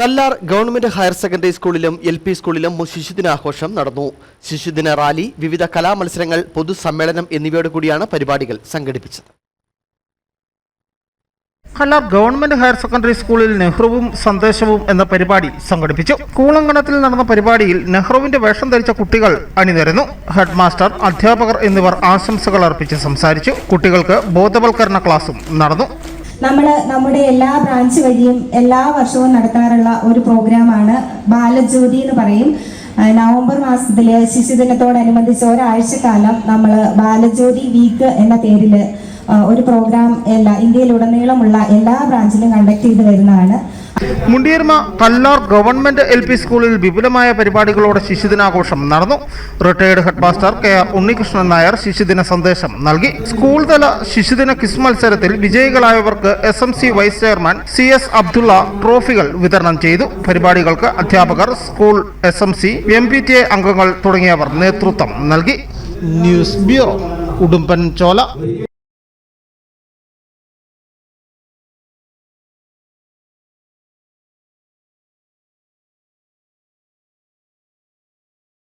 Kallar government higher secondary സ്കൂളിലും L P സ്കൂളിലും ശിശുദിനാഘോഷം നടന്നു. ശിശുദിന റാലി വിവിധ കലാമത്സരങ്ങൾ പൊതുസമ്മേളനം എന്നിവയോടു കൂടിയാണ് പരിപാടികൾ സംഘടിപ്പിച്ചത്. കല്ലാർ ഗവൺമെന്റ് ഹയർ സെക്കൻഡറി സ്കൂളിൽ നെഹ്റുവും സന്ദേശവും എന്ന പരിപാടി സംഘടിപ്പിച്ചു. സ്കൂളങ്കണത്തിൽ നടന്ന പരിപാടിയിൽ നെഹ്റുവിന്റെ വേഷം ധരിച്ച കുട്ടികൾ അണിനിരന്നു. ഹെഡ് മാസ്റ്റർ അധ്യാപകർ എന്നിവർ ആശംസകൾ അർപ്പിച്ച് സംസാരിച്ചു. കുട്ടികൾക്ക് ബോധവൽക്കരണ ക്ലാസും നടന്നു. നമ്മൾ നമ്മുടെ എല്ലാ ബ്രാഞ്ച് വഴിയും എല്ലാ വർഷവും നടത്താറുള്ള ഒരു പ്രോഗ്രാമാണ് ബാലജ്യോതി എന്ന് പറയും. നവംബർ മാസത്തിൽ ശിശുദിനത്തോടനുബന്ധിച്ച് ഒരാഴ്ചക്കാലം നമ്മൾ ബാലജ്യോതി വീക്ക് എന്ന പേരിൽ ഒരു പ്രോഗ്രാം എല്ലാ ഇന്ത്യയിലുടനീളമുള്ള എല്ലാ ബ്രാഞ്ചിലും കണ്ടക്ട് ചെയ്ത് വരുന്നതാണ്. Mundiyerma Kallar government L P സ്കൂളിൽ വിപുലമായ പരിപാടികളോടെ ശിശുദിനാഘോഷം നടന്നു. Retired head master K R Unnikrishnan Nair ശിശുദിന സന്ദേശം നൽകി. സ്കൂൾ തല ശിശുദിന ക്വിസ് മത്സരത്തിൽ വിജയികളായവർക്ക് S M C vice chairman C S Abdulla ട്രോഫികൾ വിതരണം ചെയ്തു. പരിപാടികൾക്ക് അധ്യാപകർ school S M C M P T A അംഗങ്ങൾ തുടങ്ങിയവർ നേതൃത്വം നൽകി. News bureau Udumbanchola.